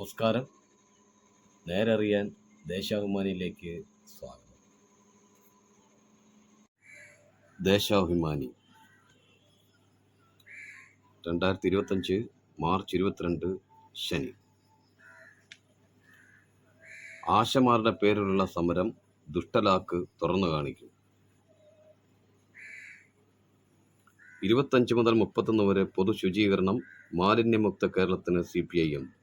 നമസ്കാരം. നേരറിയാൻ ദേശാഭിമാനിയിലേക്ക് സ്വാഗതം. ദേശാഭിമാനി. രണ്ടായിരത്തി ഇരുപത്തഞ്ച് മാർച്ച് ഇരുപത്തിരണ്ട് ശനി. ആശമാരുടെ പേരിലുള്ള സമരം ദുഷ്ടലാക്ക് തുറന്നു കാണിക്കും. ഇരുപത്തഞ്ച് മുതൽ മുപ്പത്തൊന്ന് വരെ പൊതു ശുചീകരണം മാലിന്യമുക്ത കേരളത്തിന് C P I M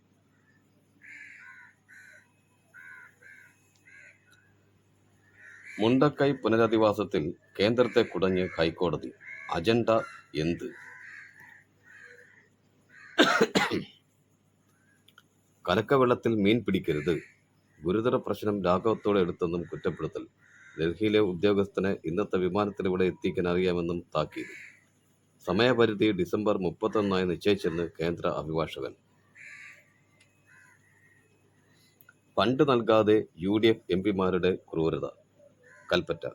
Mundakkai പുനരധിവാസത്തിൽ കേന്ദ്രത്തെ കുടഞ്ഞ് ഹൈക്കോടതി. അജണ്ട എന്ത്? കലക്കവെള്ളത്തിൽ മീൻ പിടിക്കരുത്. ഗുരുതര പ്രശ്നം ലാഘവത്തോടെ എടുത്തെന്നും കുറ്റപ്പെടുത്തൽ. ഡൽഹിയിലെ ഉദ്യോഗസ്ഥനെ ഇന്നത്തെ വിമാനത്തിലൂടെ എത്തിക്കാൻ അറിയാമെന്നും താക്കീത്. സമയപരിധി ഡിസംബർ മുപ്പത്തൊന്നായി നിശ്ചയിച്ചെന്ന് കേന്ദ്ര അഭിഭാഷകൻ. ഫണ്ട് നൽകാതെ യു ഡി എഫ് എം പിമാരുടെ ക്രൂരത. കൽപ്പറ്റ.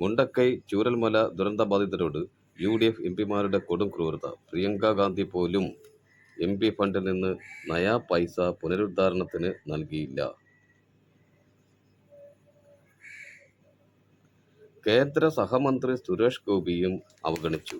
മുണ്ടക്കൈ ചൂരൽമല ദുരന്തബാധിതരോട് യു ഡി എഫ് എം പിമാരുടെ കൊടും ക്രൂരത. പ്രിയങ്ക ഗാന്ധി പോലും എം പി ഫണ്ടിൽ നിന്ന് നയാ പൈസ പുനരുദ്ധാരണത്തിന് നൽകിയില്ല. കേന്ദ്ര സഹമന്ത്രി സുരേഷ് ഗോപിയും അവഗണിച്ചു.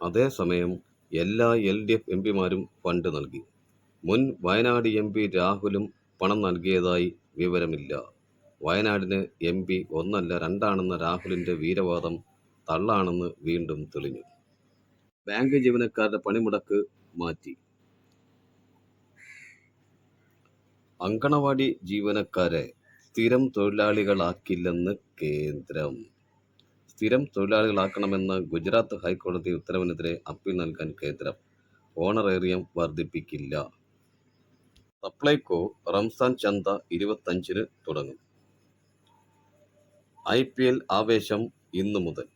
അതേസമയം എല്ലാ എൽ ഡി എഫ് എം പിമാരും ഫണ്ട് നൽകി. മുൻ വയനാട് എം പി രാഹുലും പണം നൽകിയതായി വിവരമില്ല. വയനാടിന് എം പി ഒന്നല്ല രണ്ടാണെന്ന രാഹുലിന്റെ വീരവാദം തള്ളാണെന്ന് വീണ്ടും തെളിഞ്ഞു. ബാങ്ക് ജീവനക്കാരുടെ പണിമുടക്ക് മാറ്റി. അങ്കണവാടി ജീവനക്കാരെ സ്ഥിരം തൊഴിലാളികളാക്കില്ലെന്ന് കേന്ദ്രം. സ്ഥിരം തൊഴിലാളികളാക്കണമെന്ന ഗുജറാത്ത് ഹൈക്കോടതി ഉത്തരവിനെതിരെ അപ്പീൽ നൽകാൻ കേന്ദ്രം. ഓണറേറിയം വർദ്ധിപ്പിക്കില്ല. സപ്ലൈകോ റംസാൻ ചന്ത ഇരുപത്തഞ്ചിന് തുടങ്ങും. ഐ പി എൽ ആവേശം ഇന്നു മുതൽ.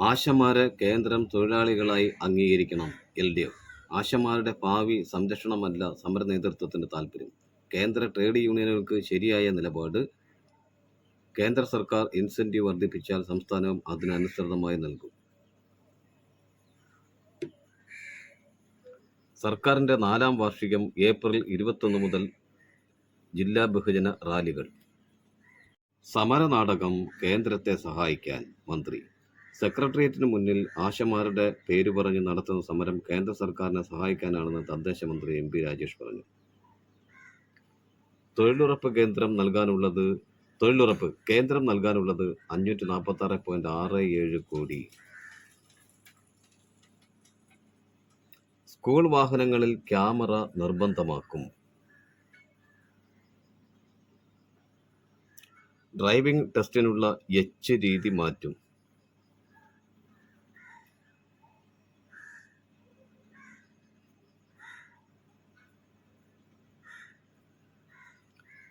ആശമാരെ കേന്ദ്രം തൊഴിലാളികളായി അംഗീകരിക്കണം. L D F. ആശമാരുടെ ഭാവി സംരക്ഷണമല്ല സമര നേതൃത്വത്തിന്റെ താല്പര്യം. കേന്ദ്ര ട്രേഡ് യൂണിയനുകൾക്ക് ശരിയായ നിലപാട് കേന്ദ്ര സർക്കാർ ഇൻസെന്റീവ് വർദ്ധിപ്പിച്ചാൽ സംസ്ഥാനവും അതിനനുസൃതമായി നൽകും. സർക്കാരിന്റെ നാലാം വാർഷികം ഏപ്രിൽ ഇരുപത്തൊന്ന് മുതൽ ജില്ലാ ബഹുജന റാലികൾ. സമരനാടകം കേന്ദ്രത്തെ സഹായിക്കാൻ മന്ത്രി. സെക്രട്ടേറിയറ്റിന് മുന്നിൽ ആശമാരുടെ പേര് പറഞ്ഞ് നടത്തുന്ന സമരം കേന്ദ്ര സർക്കാരിനെ സഹായിക്കാനാണെന്ന് തദ്ദേശ മന്ത്രി എം പി രാജേഷ് പറഞ്ഞു. തൊഴിലുറപ്പ് കേന്ദ്രം നൽകാനുള്ളത് തൊഴിലുറപ്പ് കേന്ദ്രം നൽകാനുള്ളത് അഞ്ഞൂറ്റി നാൽപ്പത്തി ആറ് പോയിന്റ് ആറ് ഏഴ് കോടി. സ്കൂൾ വാഹനങ്ങളിൽ ക്യാമറ നിർബന്ധമാക്കും. ഡ്രൈവിംഗ് ടെസ്റ്റിനുള്ള എച്ച് രീതി മാറ്റും.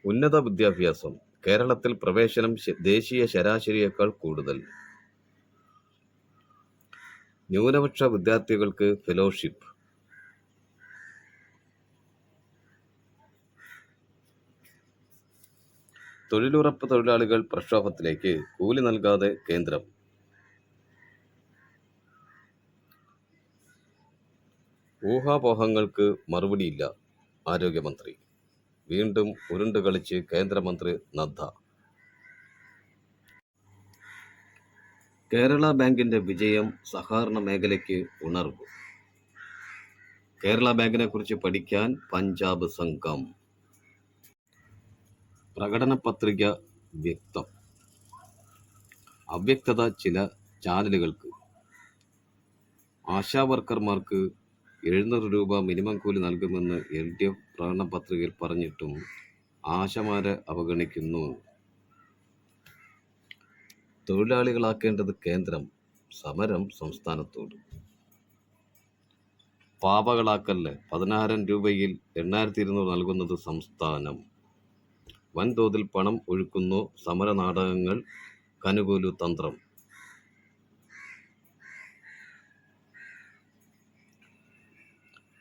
ഉന്നത വിദ്യാഭ്യാസം കേരളത്തിൽ പ്രവേശനം ദേശീയ ശരാശരിയേക്കാൾ കൂടുതൽ. ന്യൂനപക്ഷ വിദ്യാർത്ഥികൾക്ക് ഫെലോഷിപ്പ്. തൊഴിലുറപ്പ് തൊഴിലാളികൾ പ്രക്ഷോഭത്തിലേക്ക് കൂലി നൽകാതെ കേന്ദ്രം. ഊഹാപോഹങ്ങൾക്ക് മറുപടിയില്ല ആരോഗ്യമന്ത്രി. വീണ്ടും ഉരുണ്ട് കളിച്ച് കേന്ദ്രമന്ത്രി നദ്ദ. കേരള ബാങ്കിന്റെ വിജയം സഹകരണ മേഖലയ്ക്ക് ഉണർവ്. കേരള ബാങ്കിനെ കുറിച്ച് പഠിക്കാൻ പഞ്ചാബ് സംഘം. പ്രകടന പത്രിക വ്യക്തം. അവ്യക്തത ചില ചാനലുകൾക്ക്. ആശാ വർക്കർമാർക്ക് എഴുന്നൂറ് രൂപ മിനിമം കൂലി നൽകുമെന്ന് എൽ ഡി എഫ് പ്രകടന പത്രികയിൽ പറഞ്ഞിട്ടും ആശമാരെ അവഗണിക്കുന്നു. തൊഴിലാളികളാക്കേണ്ടത് കേന്ദ്രം സമരം സംസ്ഥാനത്തോട്. പാവകളാക്കല്ല്? പതിനായിരം രൂപയിൽ എണ്ണായിരത്തി ഇരുന്നൂറ് നൽകുന്നത് സംസ്ഥാനം. വൻതോതിൽ പണം ഒഴുക്കുന്നു സമര നാടകങ്ങൾ കനുകൂലു തന്ത്രം.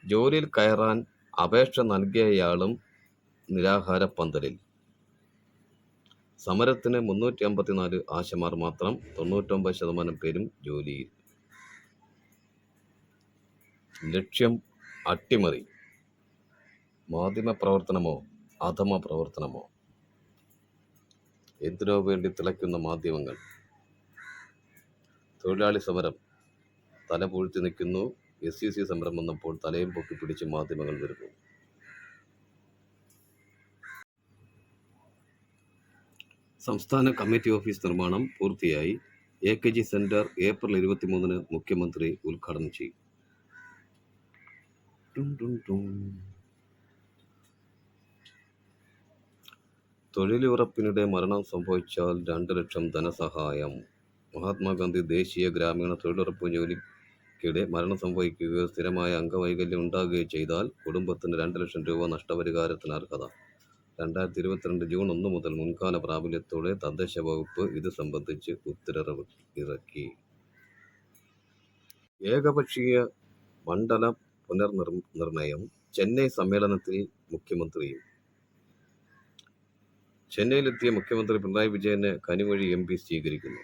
ജോലിയിൽ കയറാൻ അപേക്ഷ നൽകിയയാളും നിരാഹാരപ്പന്തലിൽ. സമരത്തിന് മുന്നൂറ്റി അമ്പത്തിനാല് ആശമാർ മാത്രം തൊണ്ണൂറ്റൊമ്പത് ശതമാനം പേരും ജോലിയിൽ ലക്ഷ്യം അട്ടിമറി. മാധ്യമ പ്രവർത്തനമോ അധമ പ്രവർത്തനമോ? എന്തിനോ വേണ്ടി തിളയ്ക്കുന്ന മാധ്യമങ്ങൾ. തൊഴിലാളി സമരം തല പൂഴ്ത്തി നിൽക്കുന്നു. എസ് സി സി സമരം വന്നപ്പോൾ തലയും പൊക്കി പിടിച്ച് മാധ്യമങ്ങൾ വരുന്നു. സംസ്ഥാന കമ്മിറ്റി ഓഫീസ് നിർമ്മാണം പൂർത്തിയായി. A K G centre April ഇരുപത്തിമൂന്നിന് മുഖ്യമന്ത്രി ഉദ്ഘാടനം ചെയ്യും. തൊഴിലുറപ്പിനിടെ മരണം സംഭവിച്ചാൽ രണ്ട് ലക്ഷം ധനസഹായം. മഹാത്മാഗാന്ധി ദേശീയ ഗ്രാമീണ തൊഴിലുറപ്പ് ജോലിക്കിടെ മരണം സംഭവിക്കുകയോ സ്ഥിരമായ അംഗവൈകല്യം ഉണ്ടാകുകയോ ചെയ്താൽ കുടുംബത്തിന് രണ്ട് ലക്ഷം രൂപ നഷ്ടപരിഹാരത്തിന് അർഹത. രണ്ടായിരത്തി ഇരുപത്തിരണ്ട് ജൂൺ ഒന്ന് മുതൽ മുൻകാല പ്രാബല്യത്തോടെ തദ്ദേശ വകുപ്പ് ഇത് സംബന്ധിച്ച് ഉത്തരവ് ഇറക്കി. ഏകപക്ഷീയ മണ്ഡല പുനർനിർ നിർണയം ചെന്നൈ സമ്മേളനത്തിൽ മുഖ്യമന്ത്രിയും. ചെന്നൈയിലെത്തിയ മുഖ്യമന്ത്രി പിണറായി വിജയനെ കനിമൊഴി എം സ്വീകരിക്കുന്നു.